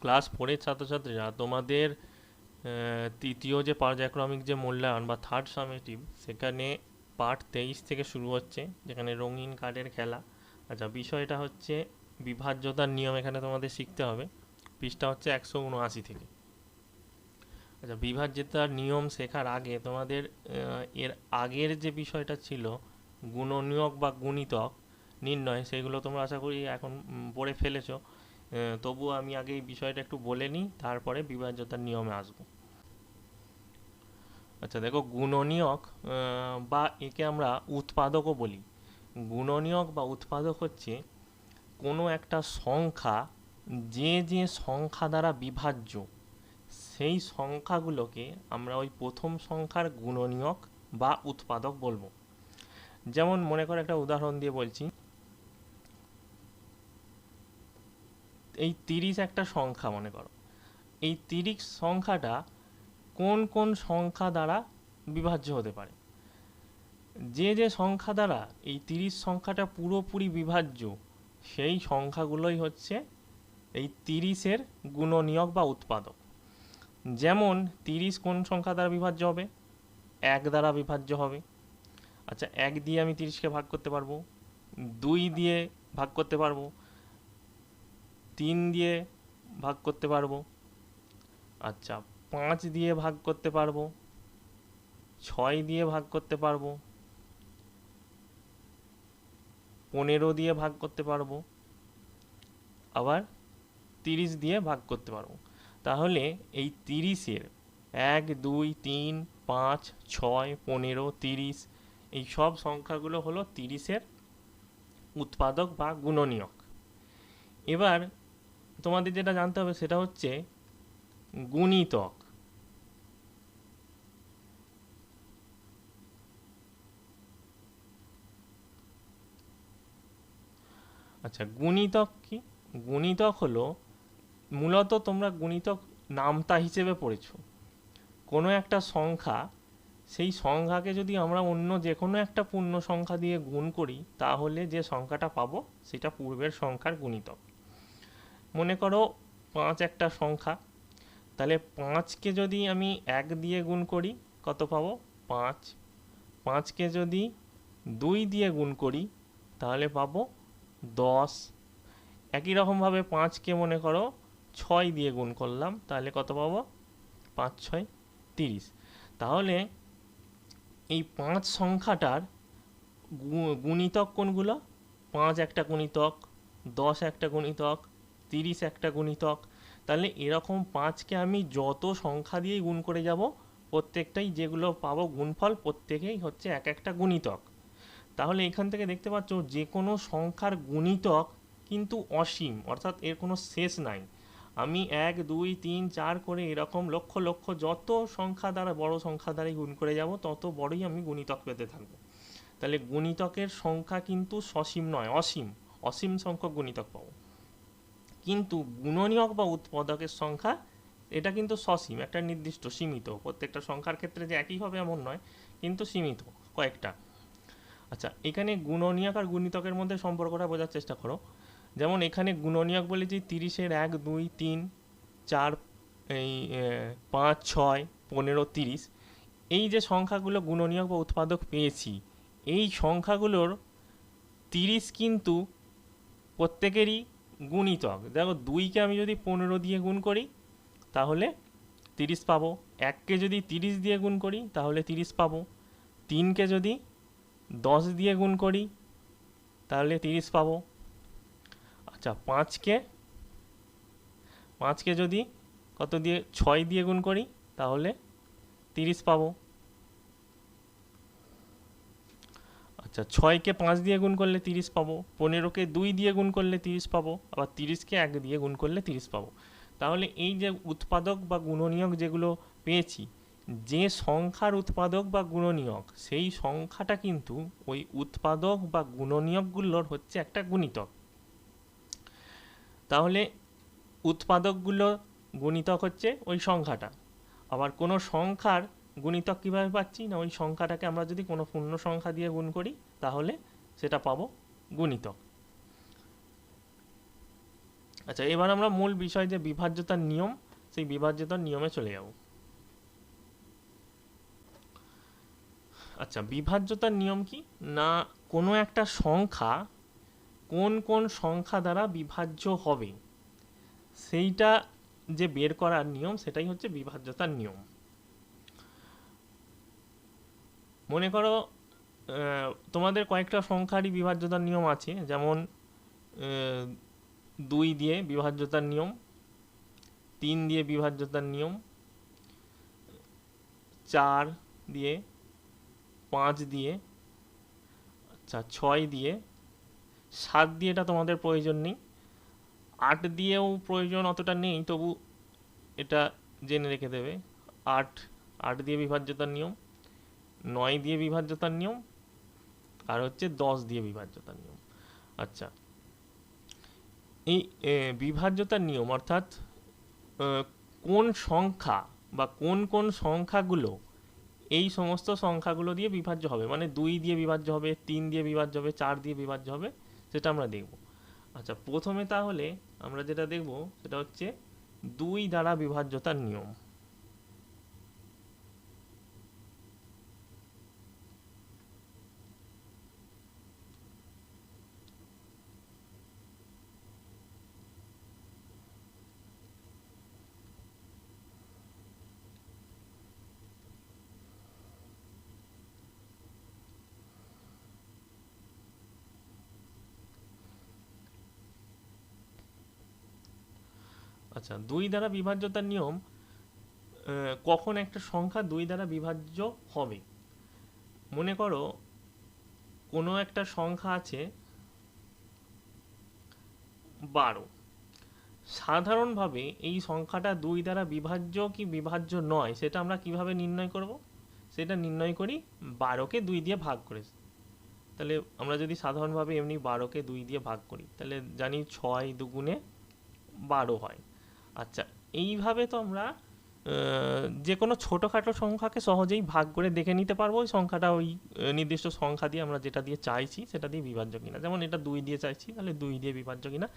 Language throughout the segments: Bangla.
ক্লাস ফোরের ছাত্রছাত্রীরা তোমাদের তৃতীয় যে পর্যায়ক্রমিক যে মূল্যায়ন বা থার্ড সামেটিভ সেখানে পার্ট তেইশ থেকে শুরু হচ্ছে, যেখানে রঙিন কার্ডের খেলা। আচ্ছা বিষয়টা হচ্ছে বিভাজ্যতার নিয়ম এখানে তোমাদের শিখতে হবে। পৃষ্ঠা হচ্ছে একশো উনআশি থেকে। আচ্ছা বিভাজ্যতার নিয়ম শেখার আগে তোমাদের এর আগের যে বিষয়টা ছিল, গুণনীয়ক বা গুণিতক নির্ণয়, সেগুলো তোমরা আশা করি এখন পড়ে ফেলেছো। তবুও আমি আগে এই বিষয়টা একটু বলে নিই, তারপরে বিভাজ্যতার নিয়মে আসব। আচ্ছা দেখো গুণনীয়ক বা একে আমরা উৎপাদকও বলি। গুণনীয়ক বা উৎপাদক হচ্ছে কোনো একটা সংখ্যা, যে যে সংখ্যা দ্বারা বিভাজ্য, সেই সংখ্যাগুলোকে আমরা ওই প্রথম সংখ্যার গুণনীয়ক বা উৎপাদক বলব। যেমন মনে করো একটা উদাহরণ দিয়ে বলছি এই তিরিশ একটা সংখ্যা, মনে করো। এই তিরিশ সংখ্যাটা কোন কোন সংখ্যা দ্বারা বিভাজ্য হতে পারে? যে যে সংখ্যা দ্বারা এই তিরিশ সংখ্যাটা পুরোপুরি বিভাজ্য, সেই সংখ্যাগুলোই হচ্ছে এই তিরিশের গুণনীয়ক বা উৎপাদক। যেমন, তিরিশ কোন সংখ্যা দ্বারা বিভাজ্য হবে? এক দ্বারা বিভাজ্য হবে। আচ্ছা এক দিয়ে আমি তিরিশকে ভাগ করতে পারব। দুই দিয়ে ভাগ করতে পারব। তিন দিয়ে ভাগ করতে পারব। আচ্ছা পাঁচ দিয়ে ভাগ করতে পারব। ছয় দিয়ে ভাগ করতে পারব। পনেরো দিয়ে ভাগ করতে পারব। আবার তিরিশ দিয়ে ভাগ করতে পারব। তাহলে এই তিরিশের এক, দুই, তিন, পাঁচ, ছয়, পনেরো, তিরিশ, এই সব সংখ্যাগুলো হলো তিরিশের উৎপাদক বা গুণনীয়ক। এবার তোমাদের যেটা জানতে হবে সেটা হচ্ছে গুণিতক। আচ্ছা গুণিতক কি? গুণিতক হলো মূলত তোমরা গুণিতক নামতা হিসেবে পড়েছো। কোনো একটা সংখ্যা, সেই সংখ্যাকে যদি আমরা অন্য যে কোনো একটা পূর্ণ সংখ্যা দিয়ে গুণ করি, তাহলে যে সংখ্যাটা পাবো, সেটা পূর্বের সংখ্যার গুণিতক। মনে করো পাঁচ একটা সংখ্যা, তাহলে পাঁচকে যদি আমি এক দিয়ে গুণ করি, কত পাবো? পাঁচ। পাঁচকে যদি দুই দিয়ে গুণ করি, তাহলে পাবো দশ। একই রকমভাবে পাঁচকে মনে করো ছয় দিয়ে গুণ করলাম, তাহলে কত পাবো? পাঁচ, ছয়, তিরিশ। তাহলে এই পাঁচ সংখ্যাটার গুণিতক কোনগুলো? পাঁচ একটা গুণিতক, দশ একটা গুণিতক তিরিশ একটা গুণিতক। তাহলে এরকম পাঁচকে আমি যত সংখ্যা দিয়েই গুণ করে যাব, প্রত্যেকটাই যেগুলো পাবো গুণফল, প্রত্যেকেই হচ্ছে এক একটা গুণিতক। তাহলে এখান থেকে দেখতে পাচ্ছ যে কোনো সংখ্যার গুণিতক কিন্তু অসীম, অর্থাৎ এর কোনো শেষ নাই। আমি এক, দুই, তিন, চার করে এরকম লক্ষ লক্ষ যত সংখ্যা দ্বারা বড় সংখ্যা দ্বারাই গুণ করে যাব, তত বড়ই আমি গুণিতক পেতে থাকব। তাহলে গুণিতকের সংখ্যা কিন্তু সসীম নয়, অসীম। অসীম সংখ্যক গুণিতক পাবো। কিন্তু গুণনীয়ক বা উৎপাদকের সংখ্যা, এটা কিন্তু সসীম, একটা নির্দিষ্ট সীমিত। প্রত্যেকটা সংখ্যার ক্ষেত্রে যে একই হবে এমন নয়, কিন্তু সীমিত কয়েকটা। আচ্ছা এখানে গুণনীয়ক আর গুণিতকের মধ্যে সম্পর্কটা বোঝার চেষ্টা করো। যেমন এখানে গুণনীয়ক বলেছি তিরিশের এক, দুই, তিন, চার, এই পাঁচ, ছয়, পনেরো, তিরিশ, এই যে সংখ্যাগুলো গুণনীয়ক বা উৎপাদক পেয়েছি, এই সংখ্যাগুলোর তিরিশ কিন্তু প্রত্যেকেরই গুণিতক দেখো দুইকে আমি যদি পনেরো দিয়ে গুণ করি, তাহলে তিরিশ পাবো। এককে যদি তিরিশ দিয়ে গুণ করি, তাহলে তিরিশ পাবো। তিনকে যদি দশ দিয়ে গুণ করি, তাহলে তিরিশ পাবো। আচ্ছা পাঁচকে পাঁচকে যদি কত দিয়ে, ছয় দিয়ে গুণ করি, তাহলে তিরিশ পাবো। আচ্ছা ছয়কে পাঁচ দিয়ে গুণ করলে তিরিশ পাবো, পনেরোকে দুই দিয়ে গুণ করলে তিরিশ পাবো, আবার তিরিশকে এক দিয়ে গুণ করলে তিরিশ পাবো। তাহলে এই যে উৎপাদক বা গুণনীয়ক যেগুলো পেয়েছি, যে সংখ্যার উৎপাদক বা গুণনীয়ক, সেই সংখ্যাটা কিন্তু ওই উৎপাদক বা গুণনীয়কগুলোর হচ্ছে একটা গুণিতক। তাহলে উৎপাদকগুলো গুণিতক হচ্ছে ওই সংখ্যাটা। আবার কোনো সংখ্যার গুণিতক কীভাবে পাচ্ছি না, ওই সংখ্যাটাকে আমরা যদি কোনো পূর্ণ সংখ্যা দিয়ে গুণ করি, তাহলে সেটা পাবো গুণিতক। আচ্ছা এবার আমরা মূল বিষয় যে বিভাজ্যতার নিয়ম, সেই বিভাজ্যতার নিয়মে চলে যাব। আচ্ছা বিভাজ্যতার নিয়ম কি? না, কোনো একটা সংখ্যা কোন কোন সংখ্যা দ্বারা বিভাজ্য হবে, সেইটা যে বের করার নিয়ম, সেটাই হচ্ছে বিভাজ্যতার নিয়ম। মনে করো তোমাদের কয়েকটা সংখ্যারই বিভাজ্যতার নিয়ম আছে। যেমন দুই দিয়ে বিভাজ্যতার নিয়ম, তিন দিয়ে বিভাজ্যতার নিয়ম, চার দিয়ে, পাঁচ দিয়ে আচ্ছা ছয় দিয়ে, সাত দিয়ে এটা তোমাদের প্রয়োজন নেই। আট দিয়েও প্রয়োজন অতটা নেই, তবু এটা জেনে রেখে দেবে। আট আট দিয়ে বিভাজ্যতার নিয়ম নয় দিয়ে বিভাজ্যতার নিয়ম, আর হচ্ছে দশ দিয়ে বিভাজ্যতার নিয়ম। আচ্ছা। এই বিভাজ্যতার নিয়ম অর্থাৎ কোন সংখ্যা বা কোন কোন সংখ্যাগুলো এই সমস্ত সংখ্যাগুলো দিয়ে বিভাজ্য হবে? মানে দুই দিয়ে বিভাজ্য হবে, তিন দিয়ে বিভাজ্য হবে, চার দিয়ে বিভাজ্য হবে, সেটা আমরা দেখব। আচ্ছা প্রথমে তাহলে আমরা যেটা দেখব, সেটা হচ্ছে দুই দ্বারা বিভাজ্যতার নিয়ম। আচ্ছা দুই দ্বারা বিভাজ্যতার নিয়ম কখন একটা সংখ্যা দুই দ্বারা বিভাজ্য হবে। মনে করো, কোনো একটা সংখ্যা আছে বারো। সাধারণভাবে এই সংখ্যাটা দুই দ্বারা বিভাজ্য কি বিভাজ্য নয়, সেটা আমরা কীভাবে নির্ণয় করব? সেটা নির্ণয় করি বারোকে দুই দিয়ে ভাগ করে। তাহলে আমরা যদি সাধারণভাবে এমনি বারোকে দুই দিয়ে ভাগ করি, তাহলে জানি ছয় দুগুণে বারো হয়। আচ্ছা এইভাবে তো আমরা যে কোনো ছোটোখাটো সংখ্যাকে সহজেই ভাগ করে দেখে নিতে পারব। ওই সংখ্যাটা ওই নির্দিষ্ট সংখ্যা দিয়ে আমরা যেটা দিয়ে চাইছি সেটা দিয়ে বিভাজ্য কিনা। যেমন এটা দুই দিয়ে চাইছি, তাহলে দুই দিয়ে বিভাজ্য কিনা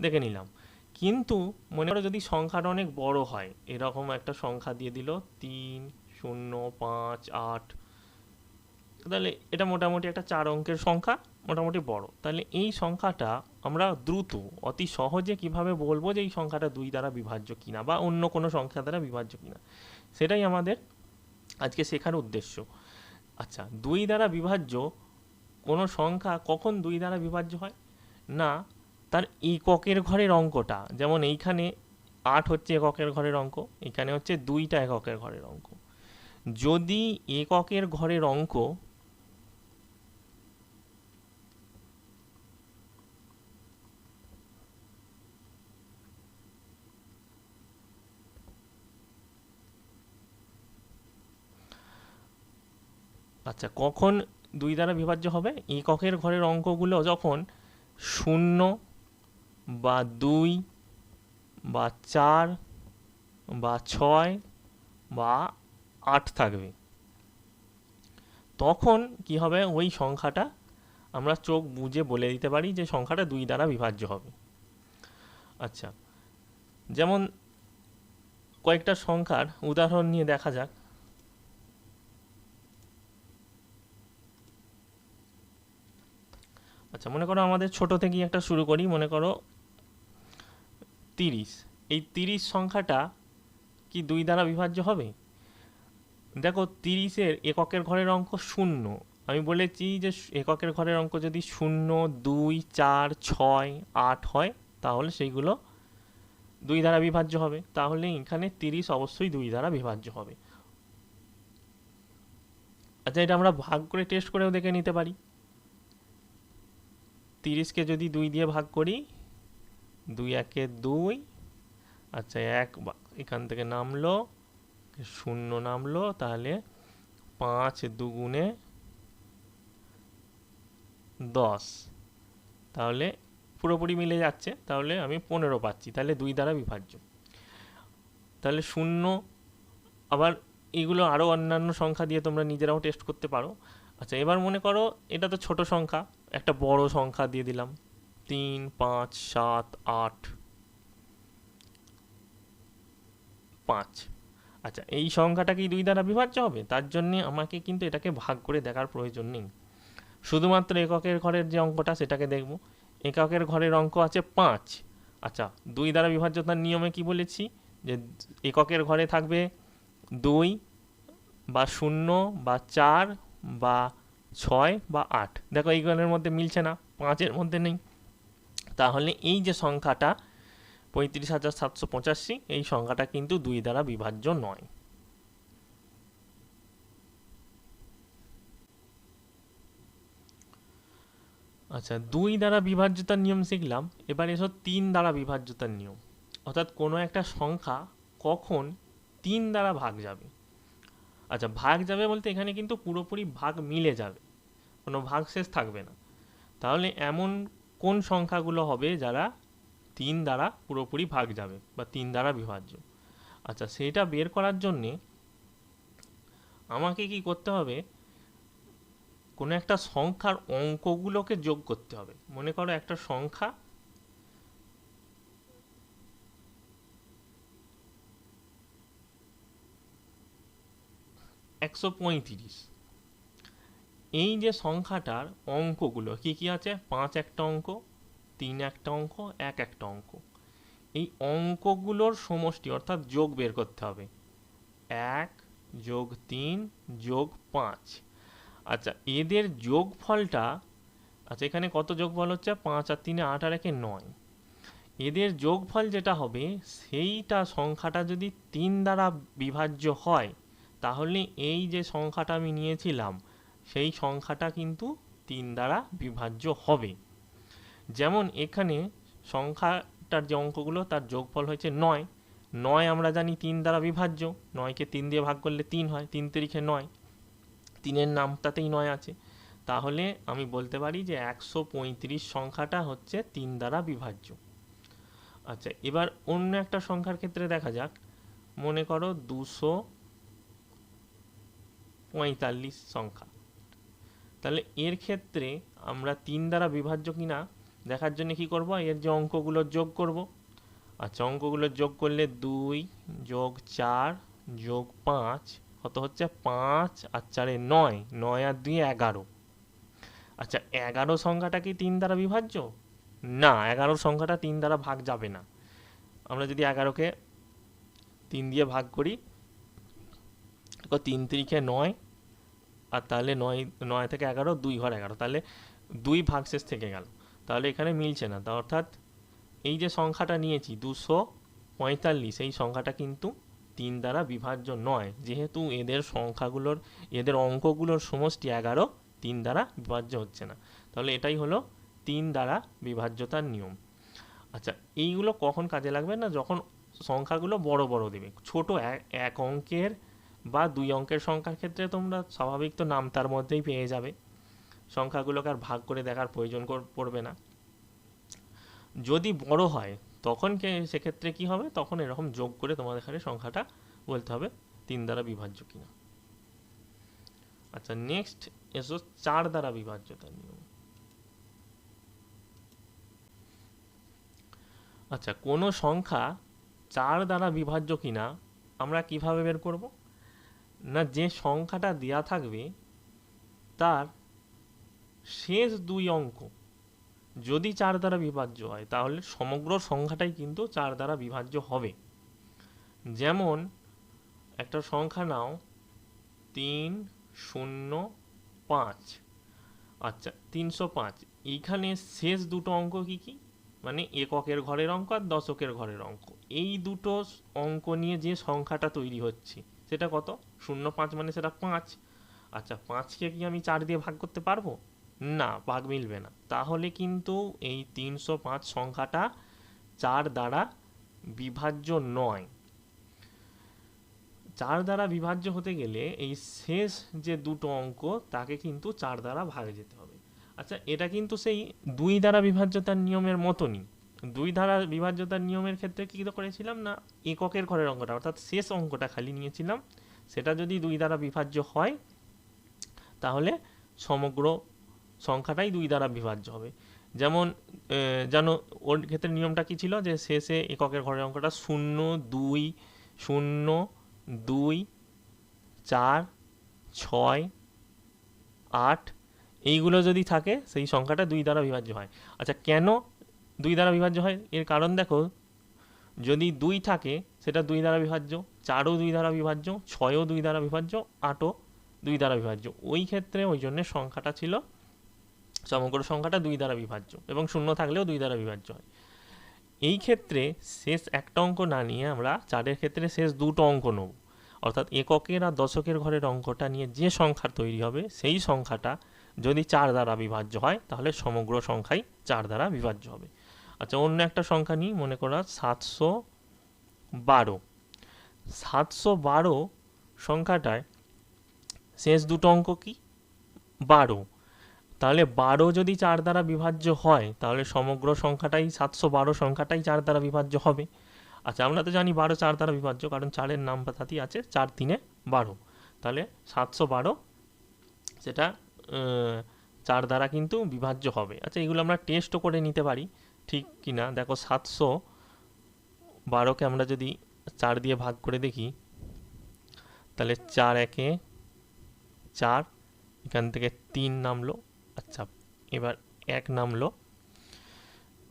দেখে নিলাম। কিন্তু মনে করো যদি সংখ্যাটা অনেক বড় হয়, এরকম একটা সংখ্যা দিয়ে দিল তিন, শূন্য, পাঁচ, আট, তাহলে এটা মোটামুটি একটা চার অঙ্কের সংখ্যা। মোটামুটি বড়। তাহলে এই সংখ্যাটা আমরা দ্রুত, অতি সহজে কীভাবে বলব যে এই সংখ্যাটা দুই দ্বারা বিভাজ্য কিনা বা অন্য কোনো সংখ্যা দ্বারা বিভাজ্য কিনা? সেটাই আমাদের আজকে শেখার উদ্দেশ্য। আচ্ছা দুই দ্বারা বিভাজ্য কোনো সংখ্যা কখন দুই দ্বারা বিভাজ্য হয়? না, তার এককের ঘরের অঙ্কটা। যেমন এইখানে আট হচ্ছে এককের ঘরের অঙ্ক, এখানে হচ্ছে দুইটা এককের ঘরের অঙ্ক। যদি এককের ঘরের অঙ্ক আচ্ছা কখন দুই দ্বারা বিভাজ্য হবে? এককের ঘরের অঙ্কগুলো যখন শূন্য বা দুই বা চার বা ছয় বা আট থাকবে, তখন কি হবে? ওই সংখ্যাটা আমরা চোখ বুঝে বলে দিতে পারি যে সংখ্যাটা দুই দ্বারা বিভাজ্য হবে। আচ্ছা যেমন কয়েকটা সংখ্যার উদাহরণ নিয়ে দেখা যাক। আচ্ছা মনে করো আমাদের ছোট থেকেই একটা শুরু করি, মনে করো তিরিশ। এই তিরিশ সংখ্যাটা কি দুই দ্বারা বিভাজ্য হবে? দেখো, তিরিশের এককের ঘরের অঙ্ক শূন্য। আমি বলেছি যে এককের ঘরের অঙ্ক যদি শূন্য, দুই, চার, ছয়, আট হয়, তাহলে সেইগুলো দুই দ্বারা বিভাজ্য হবে। তাহলে এখানে তিরিশ অবশ্যই দুই দ্বারা বিভাজ্য হবে। আচ্ছা এটা আমরা ভাগ করে টেস্ট করেও দেখে নিতে পারি। তিরিশকে যদি দুই দিয়ে ভাগ করি, দুই একে দুই আচ্ছা এক এখান থেকে নামলো, শূন্য নামলো, তাহলে পাঁচ দুগুণে দশ। তাহলে পুরোপুরি মিলে যাচ্ছে, তাহলে আমি পনেরো পাচ্ছি, তাহলে দুই দ্বারা বিভাজ্য। তাহলে শূন্য, আবার এগুলো আরও অন্যান্য সংখ্যা দিয়ে তোমরা নিজেরাও টেস্ট করতে পারো। আচ্ছা এবার মনে করো, এটা তো ছোট সংখ্যা একটা বড় সংখ্যা দিয়ে দিলাম। তিন, পাঁচ, সাত, আট, পাঁচ। আচ্ছা এই সংখ্যাটা কি দুই দ্বারা বিভাজ্য হবে? তার জন্যে আমাকে কিন্তু এটাকে ভাগ করে দেখার প্রয়োজন নেই। শুধুমাত্র এককের ঘরের যে অঙ্কটা, সেটাকে দেখব। এককের ঘরের অঙ্ক আছে পাঁচ। আচ্ছা দুই দ্বারা বিভাজ্যতার নিয়মে কি বলেছি? যে এককের ঘরে থাকবে দুই বা শূন্য বা চার বা ছয় বা আট। দেখো এইগুলোর মধ্যে মিলছে না, পাঁচের মধ্যে নেই। তাহলে এই যে সংখ্যাটা, পঁয়ত্রিশ হাজার সাতশো পঁচাশি, এই সংখ্যাটা কিন্তু দুই দ্বারা বিভাজ্য নয়। আচ্ছা দুই দ্বারা বিভাজ্যতার নিয়ম শিখলাম, এবার এসো তিন দ্বারা বিভাজ্যতার নিয়ম। অর্থাৎ কোনো একটা সংখ্যা কখন তিন দ্বারা ভাগ যাবে। আচ্ছা ভাগ যাবে বলতে এখানে কিন্তু পুরোপুরি ভাগ মিলে যাবে, কোনো ভাগ শেষ থাকবে না। তাহলে এমন কোন সংখ্যাগুলো হবে যারা তিন দ্বারা পুরোপুরি ভাগ যাবে বা তিন দ্বারা বিভাজ্য? আচ্ছা সেটা বের করার জন্যে আমাকে কি করতে হবে? কোনো একটা সংখ্যার অঙ্কগুলোকে যোগ করতে হবে। মনে করো একটা সংখ্যা একশো পঁয়ত্রিশ। এই যে সংখ্যাটার অঙ্কগুলো, কি কি আছে? পাঁচ একটা অঙ্ক, তিন একটা অঙ্ক, এক একটা অঙ্ক। এই অঙ্কগুলোর সমষ্টি, অর্থাৎ যোগ বের করতে হবে। এক যোগ তিন যোগ পাঁচ। আচ্ছা এদের যোগফলটা আচ্ছা এখানে কত যোগফল হচ্ছে? পাঁচ আর তিনে আট আর একে নয়। এদের যোগফল যেটা হবে, সেইটা সংখ্যাটা যদি তিন দ্বারা বিভাজ্য হয় তাহলে এই যে সংখ্যাটা আমি নিয়েছিলাম, সেই সংখ্যাটা কিন্তু তিন দ্বারা বিভাজ্য হবে। যেমন এখানে সংখ্যাটার যে অঙ্কগুলো, তার যোগফল হয়েছে নয়। নয় আমরা জানি তিন দ্বারা বিভাজ্য। নয়কে তিন দিয়ে ভাগ করলে তিন হয়, তিন তারিখে নয়। তিনের নামটাতেই নয় আছে। তাহলে আমি বলতে পারি যে একশো পঁয়ত্রিশ সংখ্যাটা হচ্ছে তিন দ্বারা বিভাজ্য। আচ্ছা এবার অন্য একটা সংখ্যার ক্ষেত্রে দেখা যাক। মনে করো দুশো পঁয়তাল্লিশ সংখ্যা। তাহলে এর ক্ষেত্রে আমরা তিন দ্বারা বিভাজ্য কিনা দেখার জন্য কি করব? এর যে অঙ্কগুলো যোগ করব। আচ্ছা অঙ্কগুলো যোগ করলে দুই যোগ চার যোগ পাঁচ কত হচ্ছে? পাঁচ আর চারে নয় নয় আর দুই এগারো। আচ্ছা এগারো সংখ্যাটা কি তিন দ্বারা বিভাজ্য? না, এগারো সংখ্যাটা তিন দ্বারা ভাগ যাবে না। আমরা যদি এগারোকে তিন দিয়ে ভাগ করি তিন তিরিখে নয়, আর তাহলে নয় নয় থেকে এগারো, দুই ঘর এগারো, তাহলে দুই ভাগশেষ থেকে গেল। তাহলে এখানে মিলছে না। তা অর্থাৎ এই যে সংখ্যাটা নিয়েছি, দুশো পঁয়তাল্লিশ, এই সংখ্যাটা কিন্তু তিন দ্বারা বিভাজ্য নয়। যেহেতু এদের সংখ্যাগুলোর, এদের অঙ্কগুলোর সমষ্টি এগারো, তিন দ্বারা বিভাজ্য হচ্ছে না। তাহলে এটাই হলো তিন দ্বারা বিভাজ্যতার নিয়ম। আচ্ছা এইগুলো কখন কাজে লাগবে না? যখন সংখ্যাগুলো বড় বড় দেবে। ছোট এক অঙ্কের বা দুই অঙ্কের সংখ্যার ক্ষেত্রে তোমরা স্বাভাবিক তো নাম তার মধ্যেই পেয়ে যাবে। সংখ্যাগুলোকে আর ভাগ করে দেখার প্রয়োজন পড়বে না। যদি বড় হয়, তখন সেক্ষেত্রে কি হবে? তখন এরকম যোগ করে তোমাদের এখানে সংখ্যাটা বলতে হবে তিন দ্বারা বিভাজ্য কিনা। আচ্ছা নেক্সট এসো চার দ্বারা বিভাজ্যতার নিয়ম। আচ্ছা কোনো সংখ্যা চার দ্বারা বিভাজ্য কিনা, আমরা কীভাবে বের করব? না যে সংখ্যাটা দেয়া থাকবে, তার শেষ দুই অঙ্ক যদি চার দ্বারা বিভাজ্য হয়, তাহলে সমগ্র সংখ্যাটাই কিন্তু চার দ্বারা বিভাজ্য হবে। যেমন একটা সংখ্যা নাও, তিন শূন্য পাঁচ। আচ্ছা তিনশো পাঁচ। এইখানে শেষ দুটো অঙ্ক কি কি? মানে এককের ঘরের অঙ্ক আর দশকের ঘরের অঙ্ক। এই দুটো অঙ্ক নিয়ে যে সংখ্যাটা তৈরি হচ্ছে সেটা কত? শূন্য পাঁচ মানে সেটা পাঁচ। আচ্ছা পাঁচকে কি আমি চার দিয়ে ভাগ করতে পারব? না, ভাগ মিলবে না। তাহলে কিন্তু এই তিনশো পাঁচ সংখ্যাটা চার দ্বারা বিভাজ্য নয়। চার দ্বারা বিভাজ্য হতে গেলে এই শেষ যে দুটো অঙ্ক, তাকে কিন্তু চার দ্বারা ভাগে যেতে হবে। আচ্ছা এটা কিন্তু সেই দুই দ্বারা বিভাজ্যতার নিয়মের মতনই। দুই ধারা বিভাজ্যতার নিয়মের ক্ষেত্রে কী করেছিলাম না? এককের ঘরের অঙ্কটা অর্থাৎ শেষ অঙ্কটা খালি নিয়েছিলাম। সেটা যদি দুই দ্বারা বিভাজ্য হয়, তাহলে সমগ্র সংখ্যাটাই দুই দ্বারা বিভাজ্য হবে। যেমন যেন ওর ক্ষেত্রে নিয়মটা কী ছিল? যে শেষে এককের ঘরের অঙ্কটা শূন্য, দুই শূন্য, দুই, চার, ছয়, আট, এইগুলো যদি থাকে, সেই সংখ্যাটা দুই দ্বারা বিভাজ্য হয়। আচ্ছা কেন দুই দ্বারা বিভাজ্য হয়। এর কারণ দেখো, যদি দুই থাকে, সেটা দুই দ্বারা বিভাজ্য, চারও দুই দ্বারা বিভাজ্য, ছয়ও দুই দ্বারা বিভাজ্য, আটও দুই দ্বারা বিভাজ্য। ওই ক্ষেত্রে ওই জন্য সংখ্যাটা ছিল সমগ্র সংখ্যাটা দুই দ্বারা বিভাজ্য এবং শূন্য থাকলেও দুই দ্বারা বিভাজ্য হয়। এই ক্ষেত্রে শেষ একটা অঙ্ক না নিয়ে আমরা চারের ক্ষেত্রে শেষ দুটো অঙ্ক নেব। অর্থাৎ এককের আর দশকের ঘরের অঙ্কটা নিয়ে যে সংখ্যা তৈরি হবে, সেই সংখ্যাটা যদি চার দ্বারা বিভাজ্য হয়, তাহলে সমগ্র সংখ্যাই চার দ্বারা বিভাজ্য হবে। আচ্ছা অন্য একটা সংখ্যা নিই, মনে করা সাতশো বারো। সাতশো বারো সংখ্যাটায় শেষ দুটো অঙ্ক কি? বারো। তাহলে বারো যদি চার দ্বারা বিভাজ্য হয়, তাহলে সমগ্র সংখ্যাটাই সাতশো বারো সংখ্যাটাই চার দ্বারা বিভাজ্য হবে। আচ্ছা আমরা তো জানি বারো চার দ্বারা বিভাজ্য, কারণ চারের নাম পাতাতেই আছে, চার তিনে বারো। তাহলে সাতশো বারো, সেটা চার দ্বারা কিন্তু বিভাজ্য হবে। আচ্ছা এগুলো আমরা টেস্টও করে নিতে পারি। ঠিক কি না দেখো সাতশো বারোকে আমরা যদি চার দিয়ে ভাগ করে দেখি, তাহলে চার একে চার, এখান থেকে তিন নামলো আচ্ছা এবার এক নামলো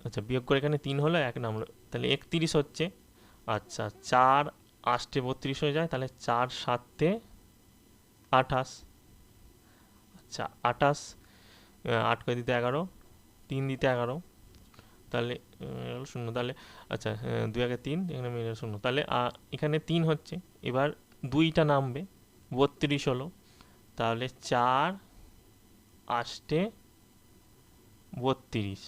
আচ্ছা বিয়োগ করে এখানে তিন হলো, এক নামলো, তাহলে একত্রিশ হচ্ছে আচ্ছা চার আষ্টে বত্রিশ হয়ে যায়, তাহলে চার সাতে আঠাশ আচ্ছা আঠাশ আট করে দিতে এগারো, তিন দিতে এগারো তাহলে শূন্য। তাহলে আচ্ছা দুই আগে তিন, এখানে মিলে শূন্য। তাহলে এখানে তিন হচ্ছে। এবার দুইটা নামবে। বত্রিশ হলো। তাহলে চার আষ্টে বত্রিশ।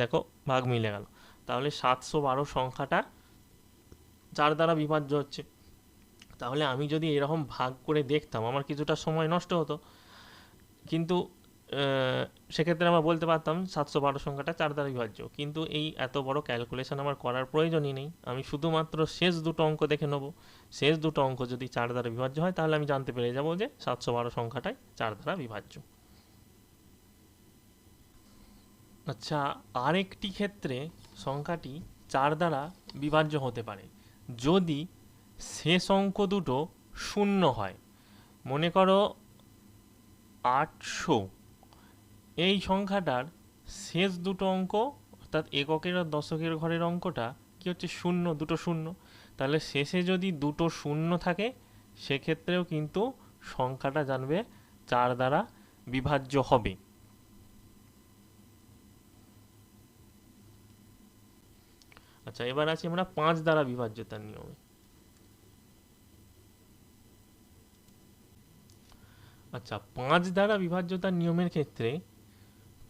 দেখো, ভাগ মিলে গেল। তাহলে সাতশো বারো সংখ্যাটা চার দ্বারা বিভাজ্য হচ্ছে। তাহলে আমি যদি এরকম ভাগ করে দেখতাম, আমার কিছুটা সময় নষ্ট হতো। কিন্তু সেক্ষেত্রে আমরা বলতে পারতাম সাতশো বারো সংখ্যাটা চার দ্বারা বিভাজ্য কিন্তু এই এত বড় ক্যালকুলেশন আমার করার প্রয়োজনই নেই। আমি শুধুমাত্র শেষ দুটো অঙ্ক দেখে নেব। শেষ দুটো অঙ্ক যদি চার দ্বারা বিভাজ্য হয়, তাহলে আমি জানতে পেরে যাব যে সাতশো বারো সংখ্যাটাই চার দ্বারা বিভাজ্য। আচ্ছা আরেকটি ক্ষেত্রে সংখ্যাটি চার দ্বারা বিভাজ্য হতে পারে। যদি শেষ অঙ্ক দুটো শূন্য হয়, মনে করো আটশো এই সংখ্যাটার শেষ দুটো অঙ্ক, অর্থাৎ এককের আর দশকের ঘরের অঙ্কটা কি হচ্ছে শূন্য, দুটো শূন্য। তাহলে শেষে যদি দুটো শূন্য থাকে, সেক্ষেত্রেও কিন্তু সংখ্যাটা জানবে চার দ্বারা বিভাজ্য হবে। আচ্ছা এবার আছি আমরা পাঁচ দ্বারা বিভাজ্যতার নিয়মে। আচ্ছা পাঁচ দ্বারা বিভাজ্যতার নিয়মের ক্ষেত্রে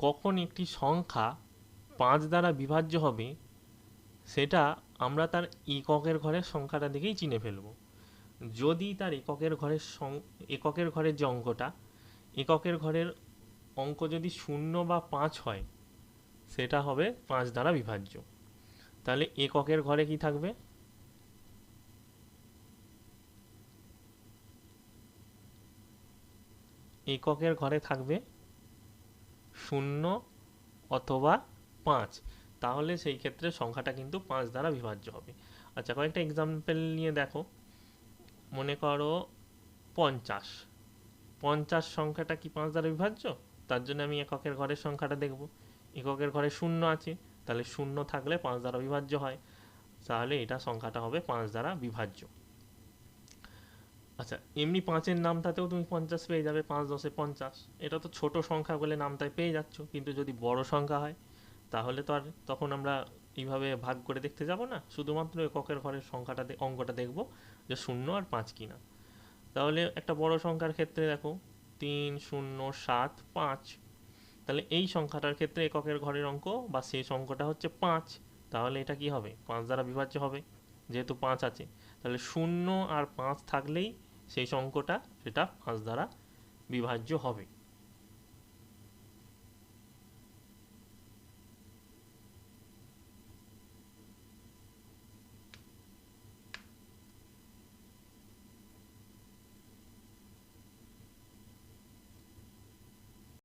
কখন একটি সংখ্যা পাঁচ দ্বারা বিভাজ্য হবে, সেটা আমরা তার এককের ঘরের সংখ্যাটা দেখেই চিনে ফেলব। যদি তার এককের ঘরের সং, এককের ঘরের যে অঙ্কটা, এককের ঘরের অঙ্ক যদি শূন্য বা পাঁচ হয়, সেটা হবে পাঁচ দ্বারা বিভাজ্য। তাহলে এককের ঘরে কি থাকবে? এককের ঘরে থাকবে শূন্য অথবা পাঁচ। তাহলে সেই ক্ষেত্রে সংখ্যাটা কিন্তু পাঁচ দ্বারা বিভাজ্য হবে। আচ্ছা কয়েকটা এক্সাম্পল নিয়ে দেখো। মনে করো পঞ্চাশ। পঞ্চাশ সংখ্যাটা কি পাঁচ দ্বারা বিভাজ্য? তার জন্য আমি এককের ঘরের সংখ্যাটা দেখব। এককের ঘরে শূন্য আছে, তাহলে শূন্য থাকলে পাঁচ দ্বারা বিভাজ্য হয়। তাহলে এটা সংখ্যাটা হবে পাঁচ দ্বারা বিভাজ্য। আচ্ছা এমনি পাঁচের নামটাতেও তুমি পঞ্চাশ পেয়ে যাবে, পাঁচ, দশে পঞ্চাশ। এটা তো ছোট সংখ্যা বলে নামটায় পেয়ে যাচ্ছ, কিন্তু যদি বড় সংখ্যা হয়, তাহলে তো আর তখন আমরা এইভাবে ভাগ করে দেখতে যাব না। শুধুমাত্র এককের ঘরের সংখ্যাটা অঙ্কটা দেখব যে শূন্য আর পাঁচ কিনা। তাহলে একটা বড় সংখ্যার ক্ষেত্রে দেখো, তিন, শূন্য, সাত, পাঁচ। তাহলে এই সংখ্যাটার ক্ষেত্রে এককের ঘরের অঙ্ক বা শেষ অঙ্কটা হচ্ছে পাঁচ। তাহলে এটা কি হবে? পাঁচ দ্বারা বিভাজ্য হবে, যেহেতু পাঁচ আছে। তাহলে শূন্য আর পাঁচ থাকলেই সেই অঙ্কটা সেটা পাঁচ দ্বারা বিভাজ্য হবে।